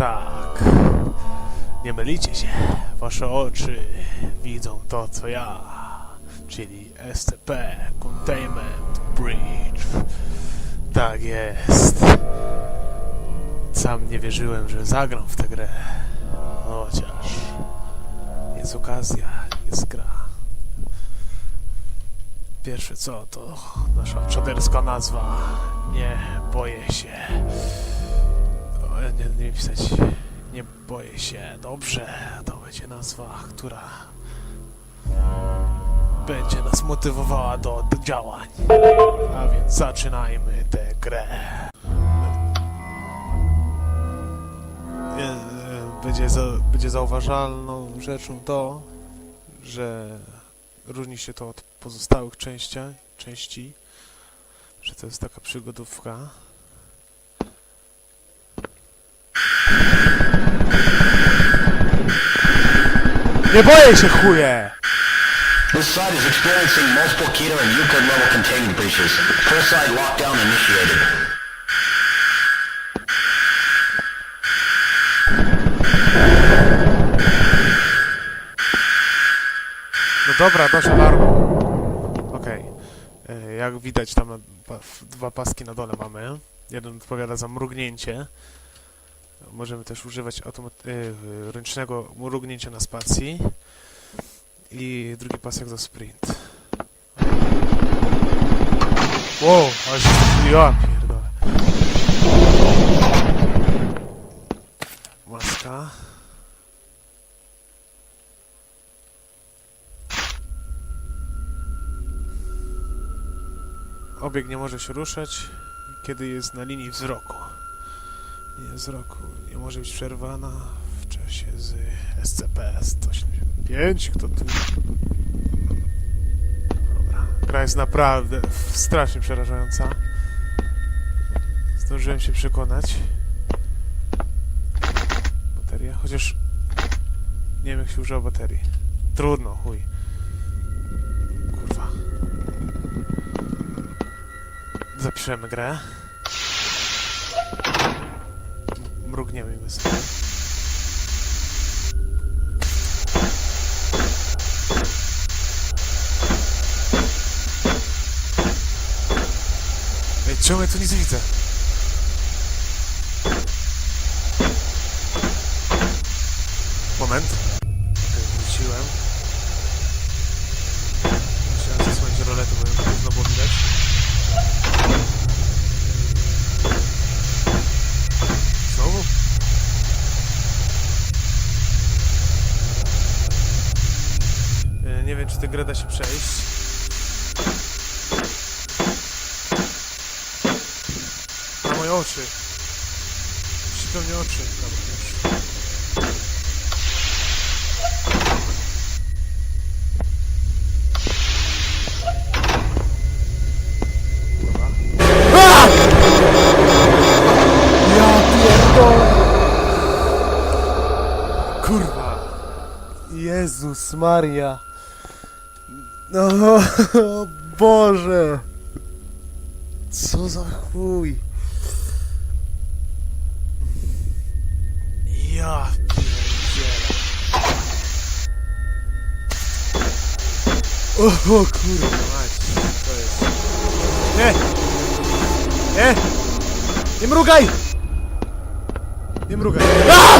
Tak. Nie mylicie się. Wasze oczy widzą to, co ja. Czyli SCP Containment Bridge. Tak jest. Sam nie wierzyłem, że zagram w tę grę. Chociaż jest okazja, jest gra. Pierwsze co, to nasza czaderska nazwa. Nie boję się. Nie, nie pisać. Nie boję się. Dobrze, to będzie nazwa, która będzie nas motywowała do, do działań. A więc zaczynajmy tę grę. Będzie, za, będzie zauważalną rzeczą to, że różni się to od pozostałych części, części, że to jest taka przygodówka. Nie boję się chuje! This site is experiencing multiple Keter and Euclid level containment breaches. Full site lockdown initiated. No dobra, dość alarmu. Okej. E, Jak widać tam pa, dwa paski na dole mamy. Jeden odpowiada za mrugnięcie. Możemy też używać e, ręcznego mrugnięcia na spacji. I drugi pasek za sprint. Wow, się ja pierdolę. Maska. Obieg nie może się ruszać, kiedy jest na linii wzroku. Linia wzroku nie może być przerwana w czasie z SCP-185. Kto tu... Dobra. Gra jest naprawdę strasznie przerażająca. Zdążyłem się przekonać. Bateria, chociaż nie wiem jak się używa baterii. Trudno, chuj. Kurwa. Zapiszemy grę. Mrugniemy sobie. Ej, czemu ja tu nic widzę? Moment. Okej, wróciłem. Musiałem zasłonić roletę, bo ją trudno było widać. Znowu? E, Nie wiem, czy tę grę da się przejść. Na moje oczy. Śpią mnie oczy. Dobra, już. Jezus Maria! No, o Boże! Co za chuj! Ja! O, o kurwa mać! To jest... Nie! Nie! Nie mrugaj! Nie mrugaj! A!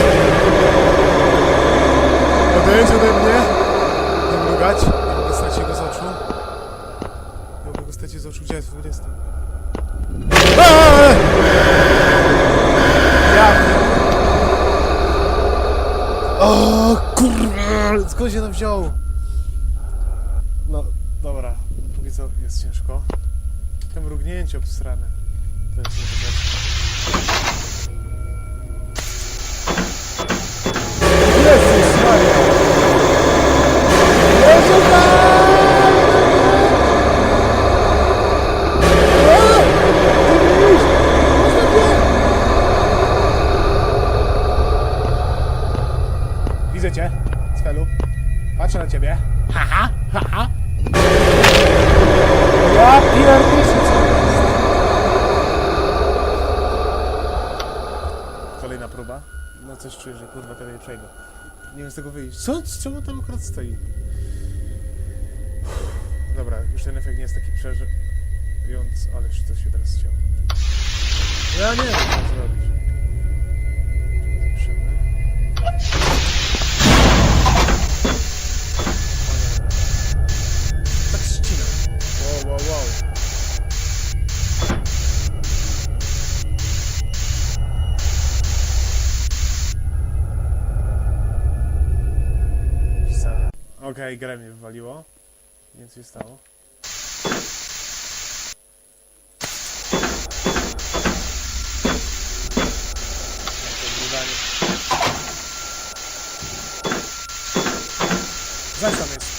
Odejdź ode mnie! Nie mrugać! 20. Ja. O kurwa, skąd się to wziął? No, dobra, póki co jest ciężko. Te mrugnięcie obstrane. To jest niedobre. Coś czuję, że kurwa tego nie przejdę. Nie wiem z tego wyjść. Co? Czemu tam akurat stoi? Dobra, już ten efekt nie jest taki przeżujący, ależ to się teraz chciało. Ja nie wiem, co zrobić. Zapiszemy. Okej, grę mnie wywaliło. Co się stało. Zaś tam jest.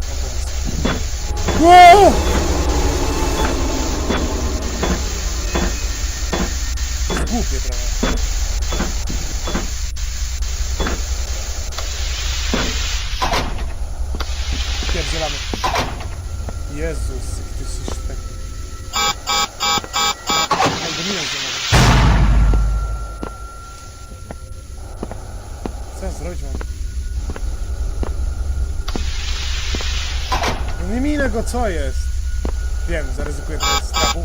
O, to jest. Wow! To jest głupie trochę. Pierdzielamy. Jezus, jaki ty jesteś mogę. Co ja zrobić mam? No nie minę go, co jest? Wiem, zaryzykuję trochę strachu.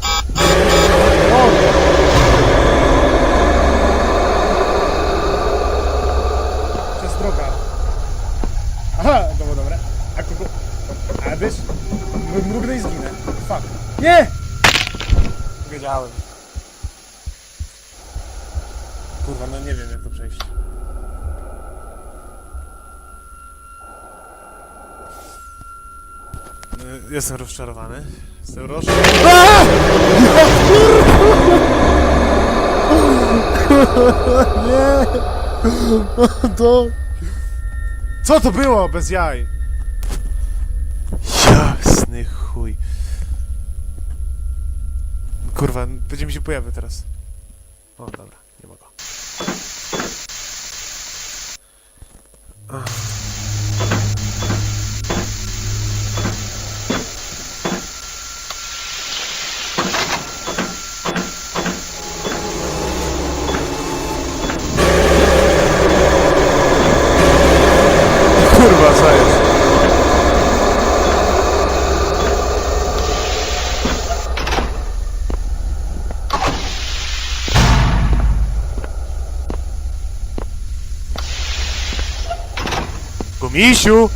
Aha, dobra, dobra. A kogo... A wiesz? Mrugnę i zginę. Fuck. Nie! Wiedziałem. Kurwa, no nie wiem jak to przejść. Y, Jestem rozczarowany. Jestem rozczarowany. Nie! To... Co to było bez jaj? Chuj. Kurwa, będzie mi się pojawił teraz. O, dobra, nie mogę. Ach. Kurwa, co jest? Gumisiu!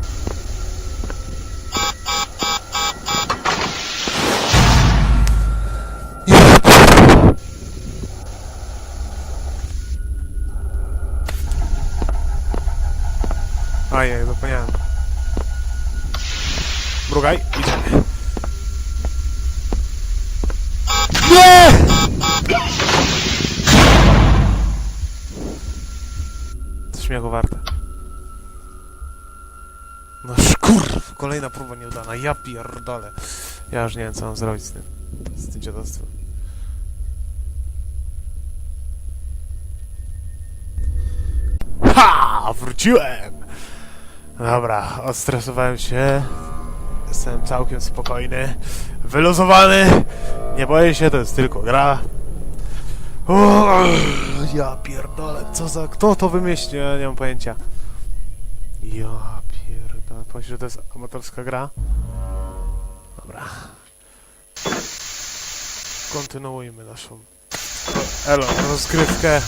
Ajaj, zapomniałem. Mrugaj, idziemy. Nie! To śmiechu warte. Kolejna próba nieudana, ja pierdolę. Ja już nie wiem co mam zrobić z tym, z tym dziadostwem. Ha! Wróciłem! Dobra, odstresowałem się. Jestem całkiem spokojny, wyluzowany. Nie boję się, to jest tylko gra. Ja pierdolę, co za... Kto to wymyślił? Ja nie mam pojęcia. Ja pomyśl, że to jest amatorska gra? Dobra. Kontynuujmy naszą... Elo, rozgrywkę.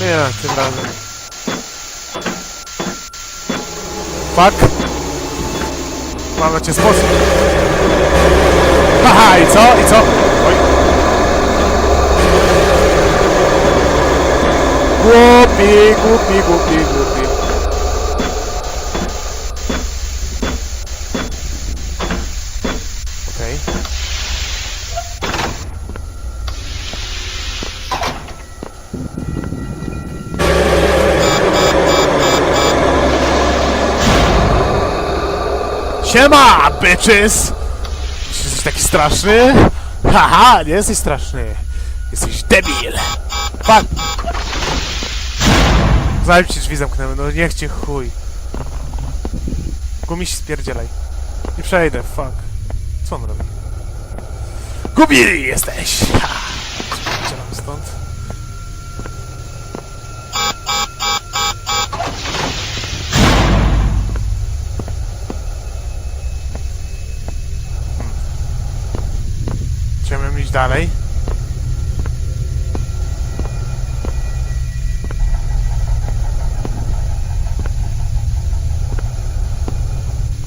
Nie, tym razem. Fuck. Mamy cię sposób. Haha, i co? I co? Oj. Głupi, głupi, głupi, głupi. Bitches! Jesteś taki straszny? Haha, nie jesteś straszny. Jesteś debil. Fuck. Zanim ci drzwi zamknęły, no niech cię chuj. Gumiś spierdzielaj. Nie przejdę, fuck. Co on robi? Gubi jesteś! Ha! Ucielam stąd. Dalej.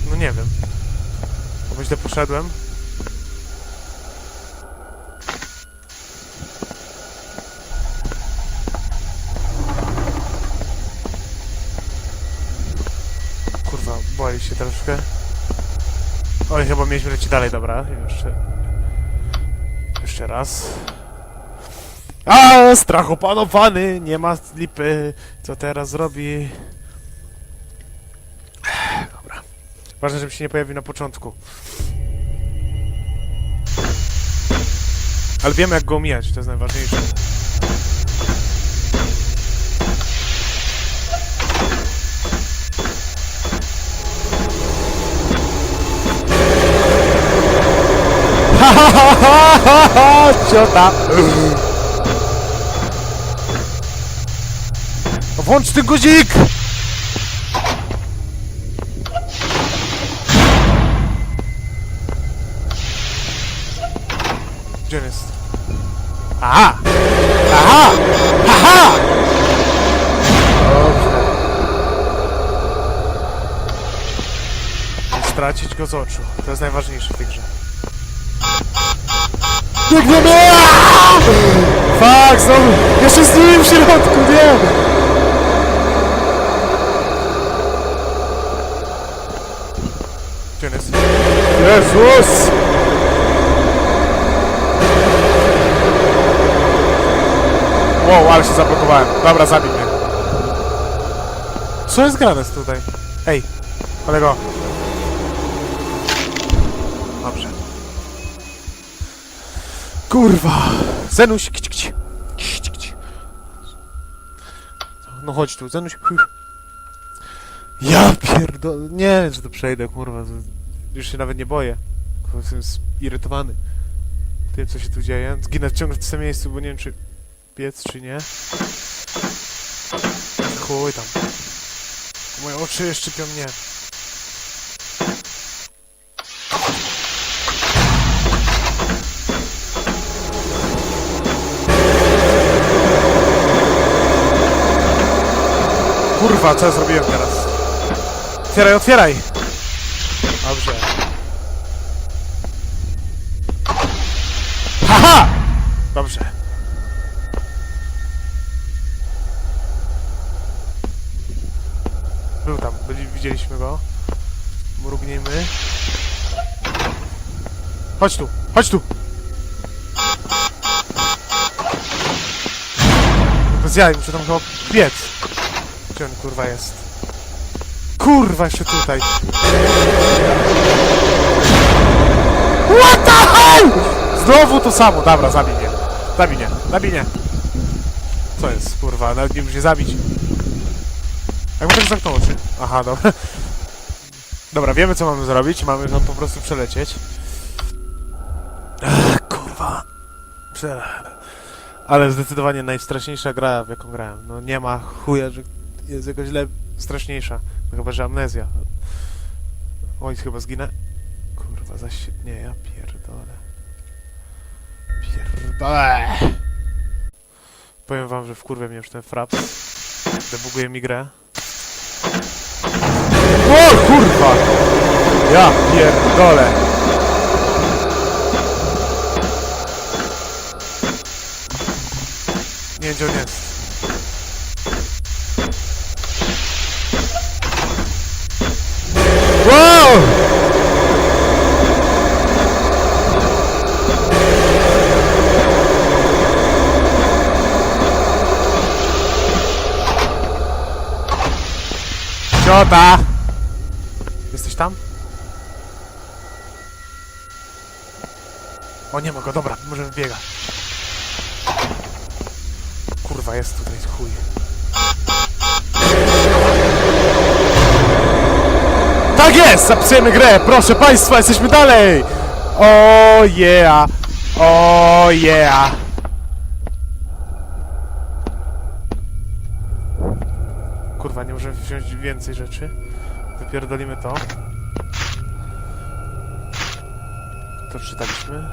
No nie wiem. Bo źle poszedłem. Kurwa, boję się troszkę. Oj, chyba mieliśmy lecieć dalej, dobra. Jeszcze... Jeszcze raz. A, strach opanowany, nie ma lipy. Co teraz zrobi? Dobra. Ważne, żeby się nie pojawił na początku. Ale wiemy jak go omijać, to jest najważniejsze. Ha! Ciota! Włącz ten guzik! Gdzie jest? Aha! Aha! Aha! Dobrze. Nie stracić go z oczu. To jest najważniejsze w tej grze. Biegniemy! Fuck, znowu! Jeszcze z nim w środku, nie! Gdzie on jest? Jezus! Wow, ale się zablokowałem. Dobra, zabij mnie. Co jest grane tutaj? Ej, kolego. Kurwa! Zenuś, kci, kci. Kci, kci. No chodź tu, Zenuś. Ja pierdolę. Nie wiem, czy to przejdę, kurwa. Już się nawet nie boję. Jestem zirytowany tym, co się tu dzieje. Zginę ciągle w tym miejscu, bo nie wiem, czy biec, czy nie. Chuj tam. Moje oczy szczypią mnie. Kurwa, co ja zrobiłem teraz? Otwieraj, otwieraj! Dobrze. Haha! Dobrze. Był tam, byli, widzieliśmy go. Mrugnijmy. Chodź tu, chodź tu! Bez jaj, muszę tam chyba biec. Gdzie on kurwa jest? Kurwa, jeszcze tutaj. What the hell? Znowu to samo. Dobra, zabij mnie. Zabij mnie, zabij mnie. Co jest, kurwa, nawet nie musi zabić. Jak mogę zamknął oczy? Aha, dobra. Dobra, wiemy co mamy zrobić. Mamy po prostu przelecieć. Ech, kurwa. Prze... Ale zdecydowanie najstraszniejsza gra, w jaką grałem. No nie ma chuja, że jest jakoś le... straszniejsza. No chyba, że amnezja. Oj, chyba zginę. Kurwa, zaś. Nie, ja pierdolę. Pierdolę. Powiem wam, że wkurwia mnie już ten fraps. Debuguje mi grę. O kurwa! Ja pierdolę! Nie gdzie jest. Wow! Ciota! Jesteś tam? O, nie ma go, dobra, możemy biegać. Kurwa, jest tutaj chuj. Tak jest! Zapisujemy grę! Proszę Państwa, jesteśmy dalej! O yeah! O yeah! Możemy wziąć więcej rzeczy. Wypierdolimy to. To czytaliśmy.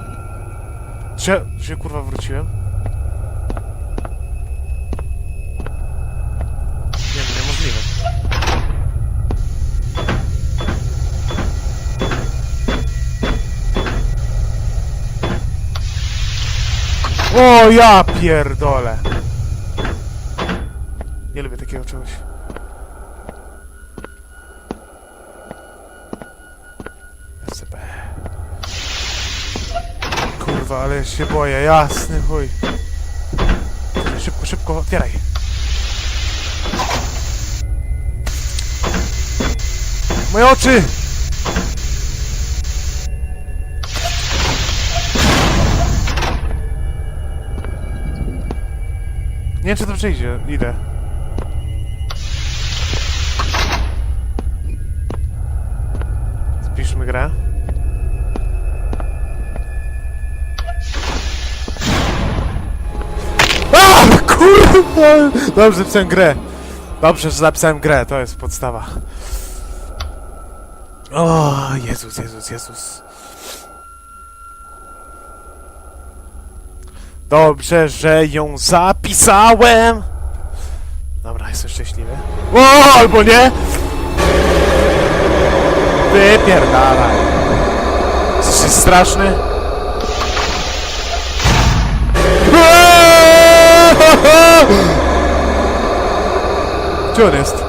Czy się kurwa wróciłem? Nie, no niemożliwe. O ja pierdolę. Nie lubię takiego czegoś. SCP. Kurwa, ale się boję, jasny chuj. Szybko, szybko, otwieraj. Moje oczy! Nie wiem, czy to przejdzie. Idę. Spiszmy grę. Dobrze, zapisałem grę. Dobrze, że zapisałem grę, to jest podstawa. O, Jezus, Jezus, Jezus. Dobrze, że ją zapisałem. Dobra, jestem szczęśliwy. O, albo nie! Wypierdalaj. Jesteś straszny? Gdzie on jest?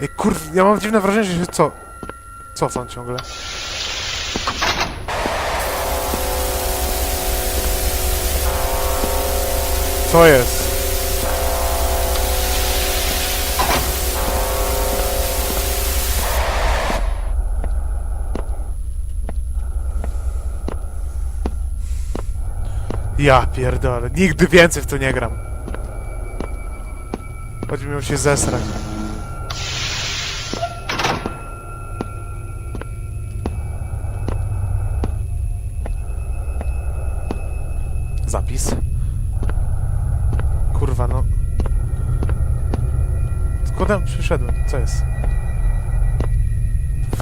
Ej, kurw, ja mam dziwne wrażenie, że się co... Cofam ciągle. Co jest? Ja pierdolę, nigdy więcej w to nie gram. Choćbym miał się zesrać. Zapis. Kurwa, no. Skąd tam przyszedłem? Co jest?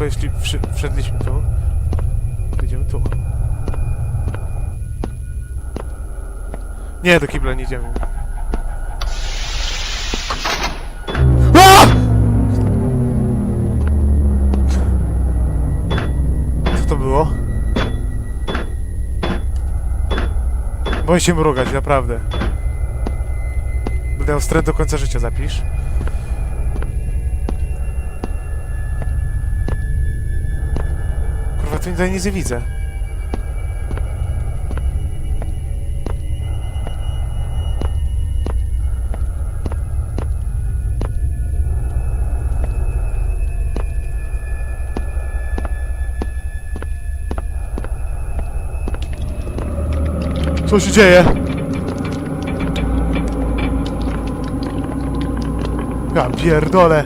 Jeśli wszedliśmy tu, idziemy tu. Nie, do kibla nie idziemy. Co to było? Boję się mrugać, naprawdę. Będę wstręt do końca życia, zapisz. Kurwa, tu nic nie widzę. Co się dzieje? Ja pierdolę.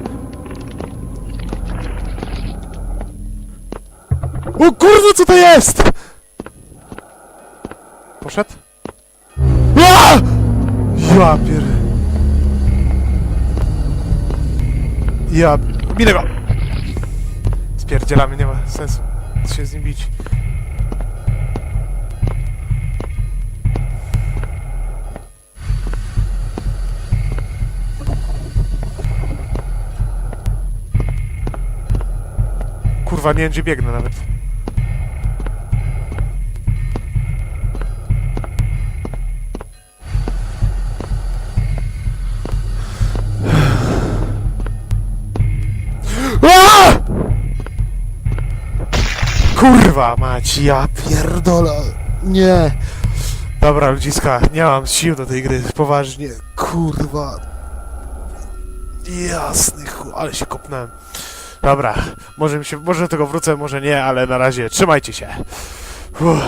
O kurwa, co to jest? Poszedł? A! Ja pier... Ja... Minę go! Spierdzielamy, nie ma sensu się z nim bić. Kurwa, nie wiem gdzie biegnę nawet. Kurwa mać, ja pierdolę. Nie. Dobra, ludziska, nie mam sił do tej gry, poważnie. Kurwa. Jasny chu... ale się kopnąłem. Dobra, może mi się, może do tego wrócę, może nie, ale na razie trzymajcie się. Uff.